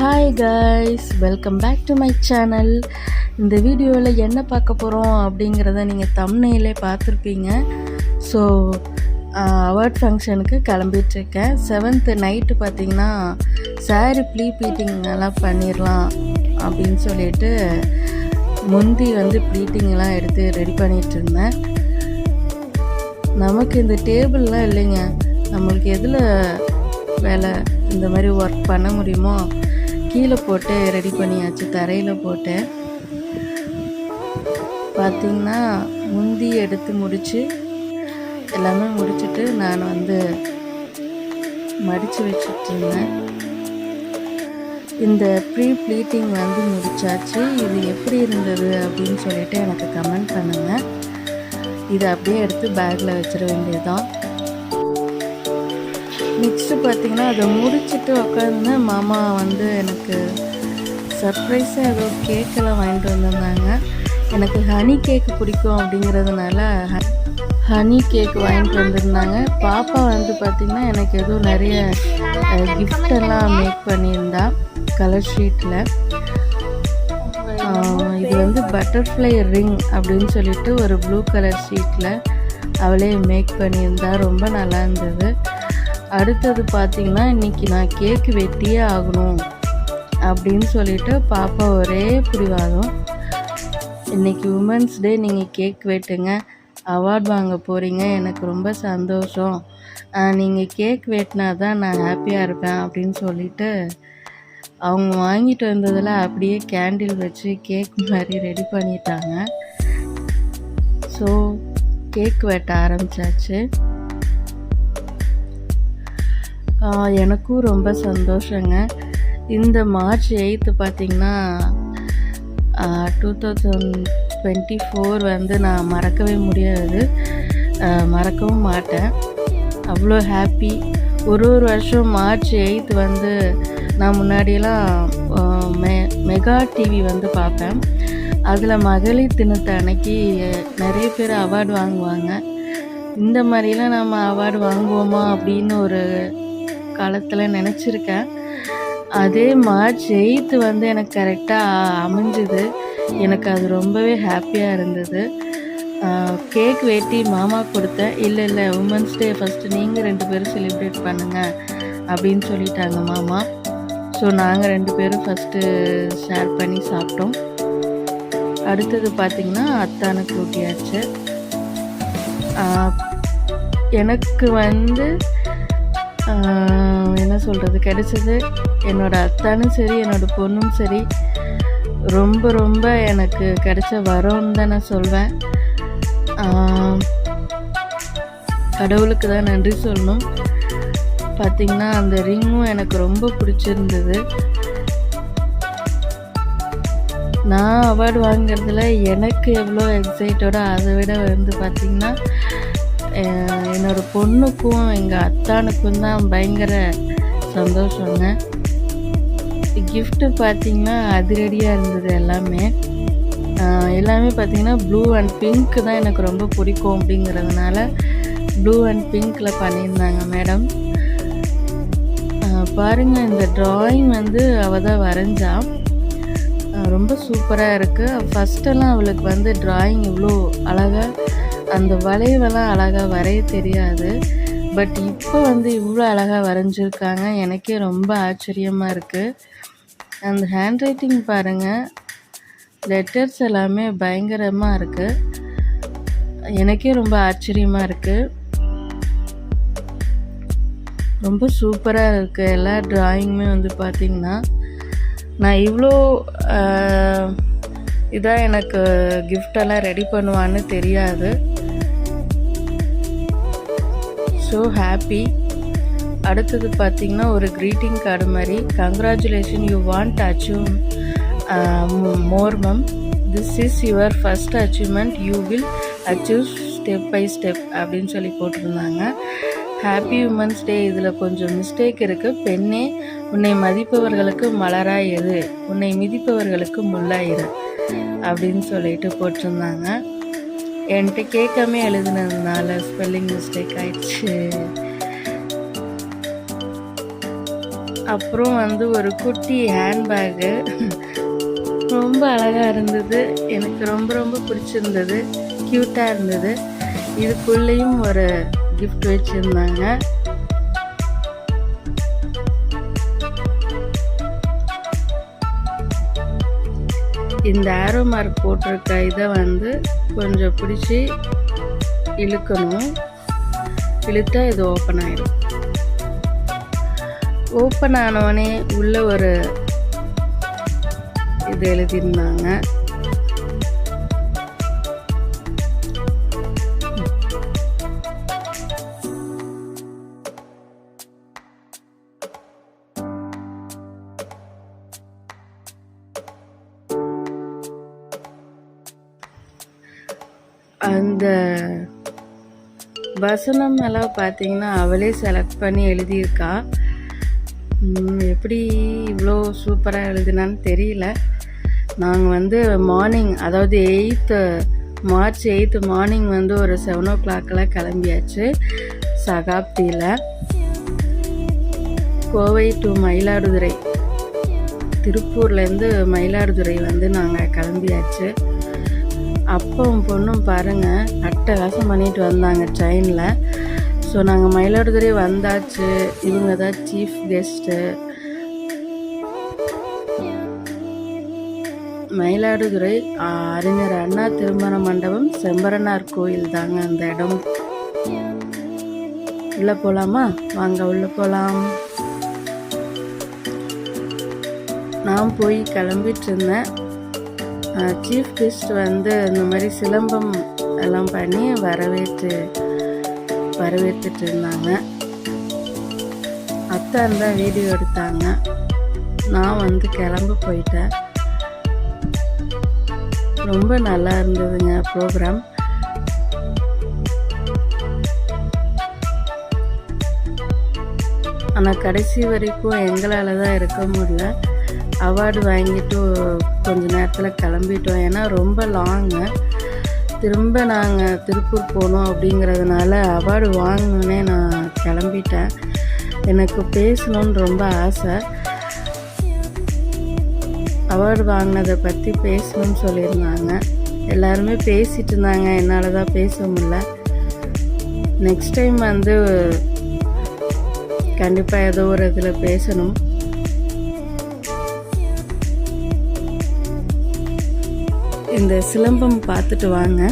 Hi guys welcome back to my channel இந்த வீடியோவில் என்ன பார்க்க போகிறோம் அப்படிங்கிறத நீங்கள் தம்னையிலே பார்த்துருப்பீங்க. ஸோ அவார்ட் ஃபங்க்ஷனுக்கு கிளம்பிட்டுருக்கேன். செவன்த்து நைட்டு பார்த்தீங்கன்னா சாரி ப்ளீ ப்ளீட்டிங் எல்லாம் பண்ணிடலாம் அப்படின்னு சொல்லிட்டு முந்தி வந்து ப்ளீட்டிங்லாம் எடுத்து ரெடி பண்ணிகிட்டு இருந்தேன். நமக்கு இந்த டேபிள்லாம் இல்லைங்க. நம்மளுக்கு எதில் வேலை இந்த மாதிரி ஒர்க் பண்ண முடியுமோ கீழே போட்டு ரெடி பண்ணியாச்சு தரையில் போட்டேன் பார்த்திங்கன்னா முந்தி எடுத்து முடித்து எல்லாமே முடிச்சுட்டு நான் வந்து மடித்து வச்சுட்ருந்தேன் இந்த ப்ரீ ப்ளீட்டிங் வந்து முடிச்சாச்சு. இது எப்படி இருந்தது அப்படின்னு சொல்லிவிட்டு எனக்கு கமெண்ட் பண்ணுங்கள் இதை அப்படியே எடுத்து பேக்கில் வச்சிட வேண்டியதுதான். பார்த்தீங்கன்னா அதை முடிச்சுட்டு உட்காந்து மாமா வந்து எனக்கு சர்ப்ரைஸாக ஏதோ கேக்கெல்லாம் வாங்கிட்டு வந்திருந்தாங்க. எனக்கு ஹனி கேக் பிடிக்கும் அப்படிங்கிறதுனால ஹனி கேக் வாங்கிட்டு வந்திருந்தாங்க. பாப்பா வந்து பார்த்திங்கன்னா எனக்கு ஏதோ நிறைய கிஃப்டெல்லாம் மேக் பண்ணியிருந்தா கலர் ஷீட்டில் இது வந்து பட்டர்ஃப்ளை ரிங் அப்படின்னு சொல்லிட்டு ஒரு ப்ளூ கலர் ஷீட்டில் அவளே மேக் பண்ணியிருந்தா ரொம்ப நல்லா இருந்தது. அடுத்தது பார்த்திங்கன்னா இன்றைக்கி நான் கேக்கு வெட்டியே ஆகணும் அப்படின்னு சொல்லிட்டு பாப்பா ஒரே பிடிவாதம். இன்றைக்கி உமன்ஸ் டே நீங்கள் கேக் வெட்டுங்க அவார்ட் வாங்க போகிறீங்க எனக்கு ரொம்ப சந்தோஷம். நீங்கள் கேக் வெட்டினா தான் நான் ஹாப்பியாக இருப்பேன் அப்படின்னு சொல்லிட்டு அவங்க வாங்கிட்டு வந்ததில் அப்படியே கேண்டில் வச்சு கேக் மாதிரி ரெடி பண்ணிட்டாங்க. ஸோ கேக் வெட்ட ஆரம்பித்தாச்சு எனக்கும் ரொம்ப சந்தோஷங்க. இந்த மார்ச் எயித்து பார்த்திங்கன்னா டூ தௌசண்ட் டுவெண்ட்டி ஃபோர் வந்து நான் மறக்கவே முடியாது. மறக்கவும் மாட்டேன். அவ்வளோ ஹாப்பி ஒரு ஒரு வருஷம் மார்ச் எயித்து வந்து நான் முன்னாடியெல்லாம் மெ மெகா டிவி வந்து பார்ப்பேன் அதில் மகளிர் தினத்தை அன்னைக்கு நிறைய பேர் அவார்டு வாங்குவாங்க. இந்த மாதிரிலாம் நம்ம அவார்டு வாங்குவோமா அப்படின்னு ஒரு காலத்தில் நினச்சிருக்கேன். அதே மார்ச் எயித்து வந்து எனக்கு கரெக்டாக அமைஞ்சுது. எனக்கு அது ரொம்பவே ஹாப்பியாக இருந்தது. கேக் வெட்டி மாமா கொடுத்தேன். இல்லை இல்லை உமன்ஸ் டே ஃபஸ்ட்டு நீங்கள் ரெண்டு பேரும் செலிப்ரேட் பண்ணுங்கள் அப்படின்னு சொல்லிட்டாங்க மாமா. ஸோ நாங்கள் ரெண்டு பேரும் ஃபஸ்ட்டு ஷேர் பண்ணி சாப்பிட்டோம். அடுத்தது பார்த்திங்கன்னா அத்தானுக்கு ஊட்டியாச்சு எனக்கு வந்து என்ன சொல்கிறது கிடைச்சது. என்னோடய அத்தானும் சரி என்னோடய பொண்ணும் சரி. ரொம்ப ரொம்ப எனக்கு கிடைச்ச வரோன்னு தான் நான் சொல்வேன். கடவுளுக்கு தான் நன்றி சொல்லணும். பார்த்திங்கன்னா அந்த ரிங்கும் எனக்கு ரொம்ப பிடிச்சிருந்தது. நான் அவார்டு வாங்குறதுல எனக்கு எவ்வளோ எக்ஸைட்டோட அதை விட வந்து பார்த்திங்கன்னா என்னோடய பொண்ணுக்கும் எங்கள் அத்தானுக்கும் தான் பயங்கர சந்தோஷங்க. கிஃப்ட்டு பார்த்திங்கன்னா அதிரடியாக இருந்தது எல்லாமே. எல்லாமே பார்த்திங்கன்னா ப்ளூ அண்ட் பிங்க் தான் எனக்கு ரொம்ப பிடிக்கும் அப்படிங்கிறதுனால ப்ளூ அண்ட் பிங்க்கில் பண்ணியிருந்தாங்க மேடம் பாருங்கள் இந்த ட்ராயிங் வந்து அவள் தான் வரைஞ்சா. ரொம்ப சூப்பராக இருக்குது ஃபஸ்ட்டெல்லாம் அவளுக்கு வந்து ட்ராயிங் இவ்வளோ அழகாக அந்த வளைவெல்லாம் அழகாக வரைய தெரியாது. பட் இப்போ வந்து இவ்வளோ அழகாக வரைஞ்சிருக்காங்க. எனக்கே ரொம்ப ஆச்சரியமாக இருக்குது அந்த ஹேண்ட் ரைட்டிங் பாருங்கள் லெட்டர்ஸ் எல்லாமே பயங்கரமாக இருக்குது எனக்கே ரொம்ப ஆச்சரியமாக இருக்குது ரொம்ப சூப்பராக இருக்குது எல்லா ட்ராயிங்குமே வந்து பார்த்திங்கன்னா நான் இவ்வளோ இதாக எனக்கு கிஃப்டெல்லாம் ரெடி பண்ணுவான்னு தெரியாது. ஸோ ஹாப்பி அடுத்தது பார்த்திங்கன்னா ஒரு க்ரீட்டிங் கார்டு மாதிரி. Congratulation you want achieve more ma'am this is your first achievement you will achieve step by step அப்படின்னு சொல்லி போட்டிருந்தாங்க. ஹாப்பி உமன்ஸ் டே இதில் கொஞ்சம் மிஸ்டேக் இருக்குது பெண்ணே உன்னை மதிப்பவர்களுக்கு மலராயிரு உன்னை மிதிப்பவர்களுக்கு முள்ளாயிரு அப்படின்னு சொல்லிட்டு போட்டிருந்தாங்க. என்கிட்ட கேட்காம எழுதுனதுனால ஸ்பெல்லிங் மிஸ்டேக் ஆயிடுச்சு. அப்புறம் வந்து ஒரு குட்டி ஹேண்ட்பேக்கு ரொம்ப அழகாக இருந்தது. எனக்கு ரொம்ப ரொம்ப பிடிச்சிருந்தது. க்யூட்டாக இருந்தது. இதுக்குள்ளேயும் ஒரு கிஃப்ட் வச்சுருந்தாங்க. இந்த ஆரோ மார்க் போட்டிருக்க இதை வந்து கொஞ்சம் பிடிச்சி இழுக்கணும். இழுத்தா இது ஓப்பன் ஆகிடும் ஓப்பன் ஆனவொடனே உள்ள ஒரு இது எழுதியிருந்தாங்க. அந்த வசனம் எல்லாம் பார்த்தீங்கன்னா அவளே செலக்ட் பண்ணி எழுதியிருக்கா. எப்படி இவ்வளோ சூப்பராக எழுதுனான்னு தெரியல. நாங்கள் வந்து மார்னிங் அதாவது எயித்து மார்ச் எயித்து மார்னிங் வந்து ஒரு செவன் ஓ கிளாக்கெல்லாம் கிளம்பியாச்சு. சகாப்தியில். கோவை டு மயிலாடுதுறை. திருப்பூர்லேருந்து மயிலாடுதுறை வந்து நாங்கள் கிளம்பியாச்சு. அப்பவும் பொண்ணும் பாருங்கள் அட்டகாசம் பண்ணிட்டு வந்தாங்க ட்ரெயினில் ஸோ நாங்கள் மயிலாடுதுறை வந்தாச்சு. இவங்க தான் சீஃப் கெஸ்ட்டு மயிலாடுதுறை அறிஞர் அண்ணா திருமண மண்டபம் செம்பரனார் கோயில் தாங்க அந்த இடம். உள்ள போகலாமா வாங்க உள்ள போகலாம் நான் போய் கிளம்பிட்டு இருந்தேன். சீஃப் கெஸ்ட் வந்து இந்த மாதிரி சிலம்பம் எல்லாம் பண்ணி வரவேற்று வரவேற்றுட்டு இருந்தாங்க அத்தை தான் வீடியோ எடுத்தாங்க. நான் வந்து கிளம்ப போயிட்டேன். ரொம்ப நல்லா இருந்ததுங்க ப்ரோக்ராம் ஆனால் கடைசி வரைக்கும் எங்களால் தான் இருக்க முடியல. அவார்டு வாங்கிட்டு கொஞ்ச நேரத்தில் கிளம்பிட்டோம். ஏன்னா ரொம்ப லாங்கு திரும்ப நாங்கள் திருப்பூர் போகணும் அப்படிங்கிறதுனால அவார்டு வாங்கினோன்னே நான் கிளம்பிட்டேன். எனக்கு பேசணுன்னு ரொம்ப ஆசை. அவார்டு வாங்கினதை பற்றி பேசணும்னு சொல்லியிருந்தாங்க. எல்லாருமே பேசிட்டு இருந்தாங்க. என்னால் தான் பேச முடியல. நெக்ஸ்ட் டைம் வந்து கண்டிப்பாக ஏதோ ஒரு இதில் பேசணும். இந்த சிலம்பம் பார்த்துட்டு வாங்க.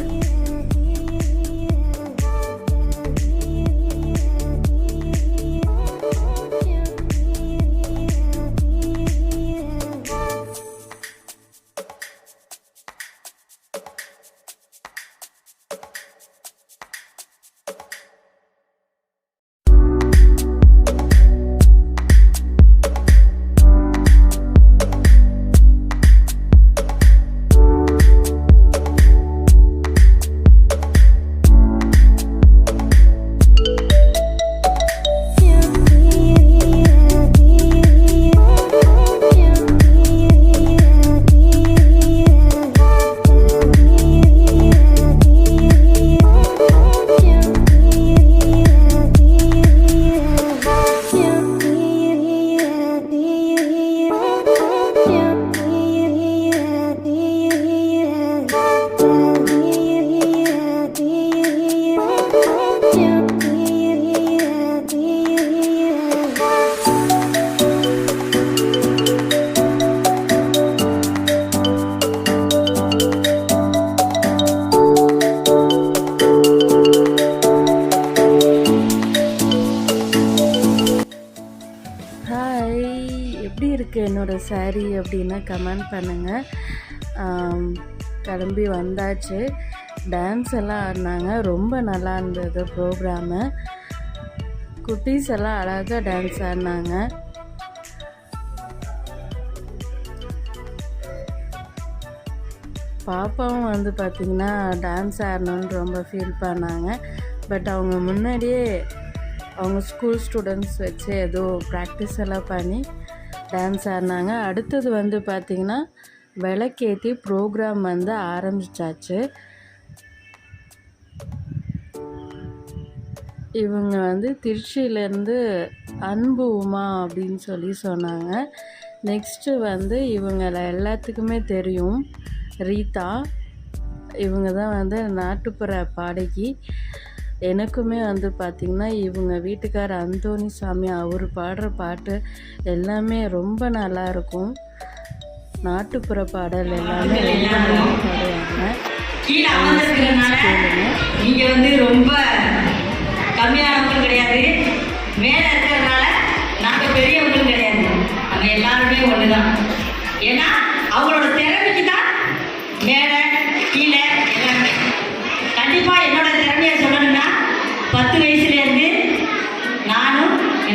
என்னோடய சாரீ அப்படின்னு அப்படின்னா கமெண்ட் பண்ணுங்கள் கிளம்பி வந்தாச்சு. டான்ஸ் எல்லாம் ஆடினாங்க. ரொம்ப நல்லா இருந்தது ப்ரோக்ராமு குட்டீஸ் எல்லாம் அழகாக டான்ஸ் ஆடினாங்க. பாப்பாவும் வந்து பார்த்திங்கன்னா டான்ஸ் ஆடணும்னு ரொம்ப ஃபீல் பண்ணாங்க. பட் அவங்க முன்னாடியே அவங்க ஸ்கூல் ஸ்டூடெண்ட்ஸ் வச்சு ஏதோ ப்ராக்டிஸ் எல்லாம் பண்ணி டான்ஸ் ஆடினாங்க. அடுத்தது வந்து பார்த்திங்கன்னா விளக்கேற்றி ப்ரோக்ராம் வந்து ஆரம்பிச்சாச்சு. இவங்க வந்து திருச்சியிலேருந்து அன்பு உமா அப்படின்னு சொல்லி சொன்னாங்க. நெக்ஸ்ட்டு வந்து இவங்களை எல்லாத்துக்குமே தெரியும். ரீதா இவங்க தான் வந்து நாட்டுப்புற பாடகி. எனக்குமே வந்து பார்த்திங்கன்னா இவங்க வீட்டுக்கார் அந்தோணி சாமி அவர் பாடுற பாட்டு எல்லாமே ரொம்ப நல்லாயிருக்கும் நாட்டுப்புற பாடல் எல்லாமே ரொம்ப பாடுவாங்க. ரொம்ப கம்மியானவங்களும் கிடையாது. மேலே இருக்கிறதுனால நாங்கள் பெரியவங்களும் கிடையாது. நம்ம எல்லாருமே ஒன்று தான் ஏன்னா அவங்களோட திறமைக்கு தான்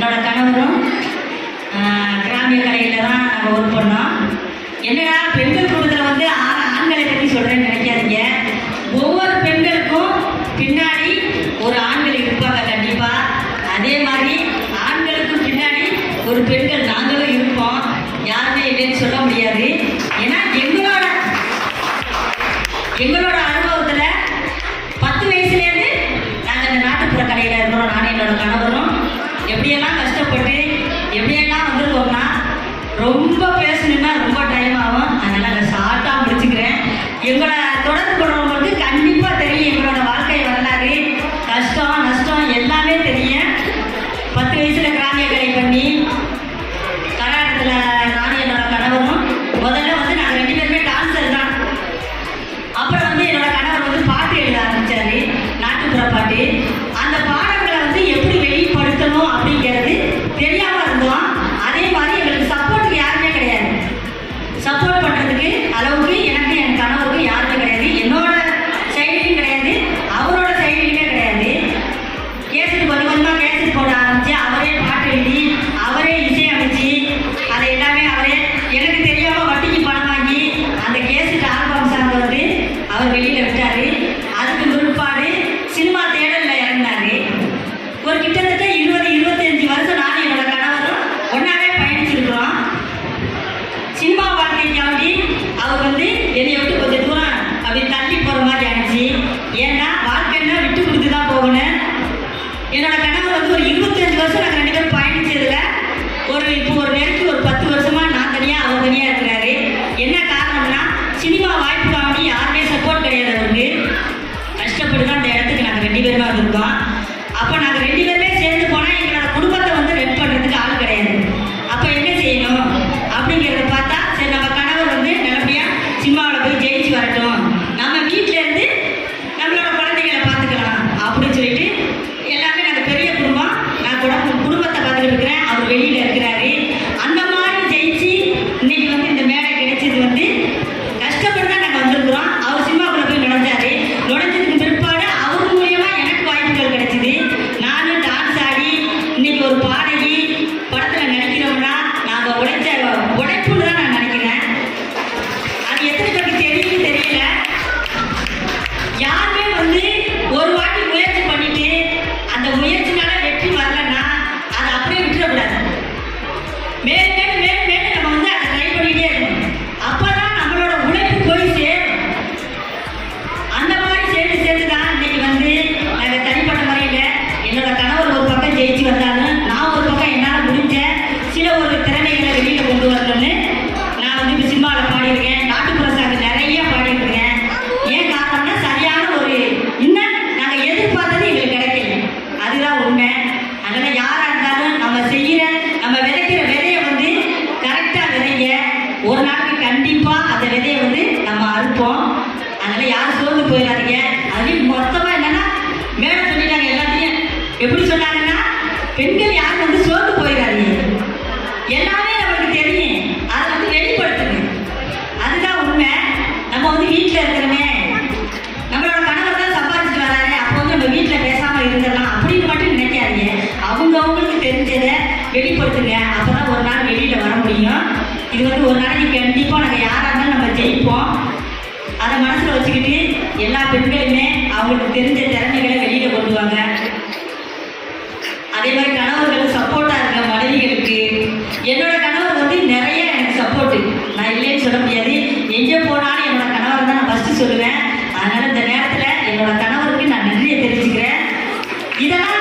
என்னோட கணவரும் கிராமிய கலையில் தான் ஒர்க் பண்ணோம். என்னடா பெண்கள் குடும்பத்தில் வந்து ஆண்களை பற்றி சொல்கிறேன்னு நினைக்கிறேன் ஃபேமிலி யாருமே சப்போர்ட் கிடையாது அவருக்கு கஷ்டப்பட்டு தான் அந்த இடத்துக்கு நாங்கள் ரெண்டு பேருமா இருந்திருக்கோம். அப்போ நாங்கள் ரெண்டு பேரும் வீட்டில் இருக்கிறமே. நம்மளோட கணவர் தான் சம்பாதிச்சுட்டு வராரு அப்போ வந்து நம்ம வீட்டில் பேசாமல் இருந்துடலாம் அப்படின்னு மட்டும் நினைக்காதீங்க. அவங்க அவங்களுக்கு தெரிஞ்சதை வெளிப்படுத்துங்க. அப்போ தான் ஒரு நாள் வெளியில் வர முடியும். இது வந்து ஒரு நாளைக்கு கண்டிப்பாக நாங்கள் யாராக இருந்தாலும் நம்ம ஜெயிப்போம். அதை மனசில் வச்சுக்கிட்டு எல்லா பெண்களுமே அவங்களுக்கு தெரிஞ்ச திறமைகளை வெளியில் கொண்டு வாங்க. என்னோட கணவருக்கு நான் நன்றியை தெரிஞ்சுக்கிறேன். இதெல்லாம்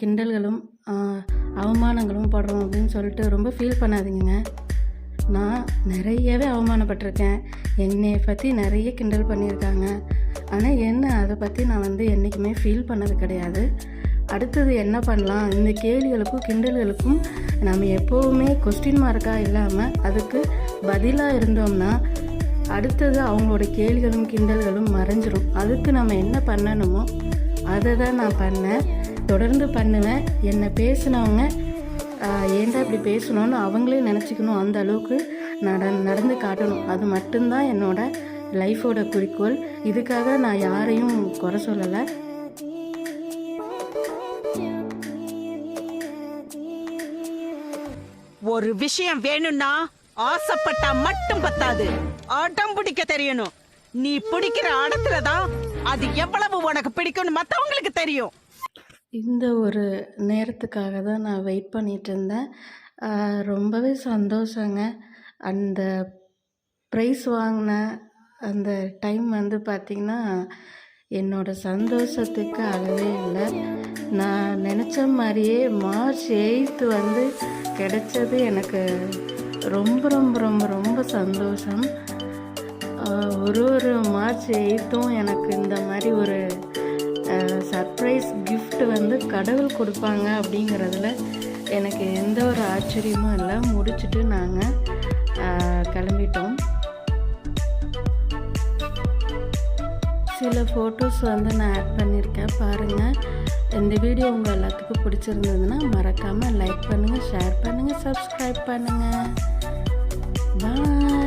கிண்டல்களும் அவமானங்களும் படுறோம் அப்படின்னு சொல்லிட்டு ரொம்ப ஃபீல் பண்ணாதீங்க நான் நிறையவே அவமானப்பட்டிருக்கேன். என்னை பற்றி நிறைய கிண்டல் பண்ணியிருக்காங்க. ஆனால் என்ன அதை பற்றி நான் வந்து என்றைக்குமே ஃபீல் பண்ணது கிடையாது. அடுத்தது என்ன பண்ணலாம்? இந்த கேள்விகளுக்கும் கிண்டல்களுக்கும் நம்ம எப்போவுமே கொஸ்டின் மார்க்காக இல்லாமல் அதுக்கு பதிலாக இருந்தோம்னா அடுத்தது அவங்களோட கேள்விகளும் கிண்டல்களும் மறைஞ்சிரும். அதுக்கு நம்ம என்ன பண்ணணுமோ அதை தான் நான் பண்ணேன். தொடர்ந்து பண்ணுவேன். என்னை பேசினவங்க ஏன்டா இப்படி பேசணும்னு அவங்களே நினச்சிக்கணும். அந்த அளவுக்கு நட நடந்து காட்டணும். அது மட்டும்தான் என்னோட லைஃபோட குறிக்கோள். இதுக்காக நான் யாரையும் குறை சொல்லலை. ஒரு விஷயம் வேணும்னா ஆசைப்பட்டா மட்டும் பத்தாது. அடம் பிடிக்க தெரியணும். நீ பிடிக்கிற அடத்துலதான் அது எவ்வளவு உனக்கு பிடிக்கும்னு மத்தவங்களுக்கு தெரியும். இந்த ஒரு நேரத்துக்காக தான் நான் வெயிட் பண்ணிட்டு இருந்தேன் ரொம்பவே சந்தோஷங்க. அந்த ப்ரைஸ் வாங்கின அந்த டைம் வந்து பார்த்திங்கன்னா என்னோட சந்தோஷத்துக்கு அளவே இல்லை. நான் நினச்ச மாதிரியே மார்ச் எயித்து வந்து கிடைச்சது எனக்கு ரொம்ப ரொம்ப ரொம்ப ரொம்ப சந்தோஷம். ஒரு ஒரு மார்ச் எயித்தும் எனக்கு இந்த மாதிரி ஒரு சர்ப்ரைஸ் கிஃப்ட் வந்து கடவுள் கொடுப்பாங்க அப்படிங்கிறதுல எனக்கு எந்த ஒரு ஆச்சரியமும் இல்லை. முடிச்சுட்டு நாங்கள் கிளம்பிட்டோம். சில ஃபோட்டோஸ் வந்து நான் ஆட் பண்ணியிருக்கேன் பாருங்கள் இந்த வீடியோ உங்கள் எல்லாத்துக்கும் பிடிச்சிருந்ததுன்னா மறக்காமல் லைக் பண்ணுங்கள் ஷேர் பண்ணுங்கள் சப்ஸ்கிரைப் பண்ணுங்கள் பாய்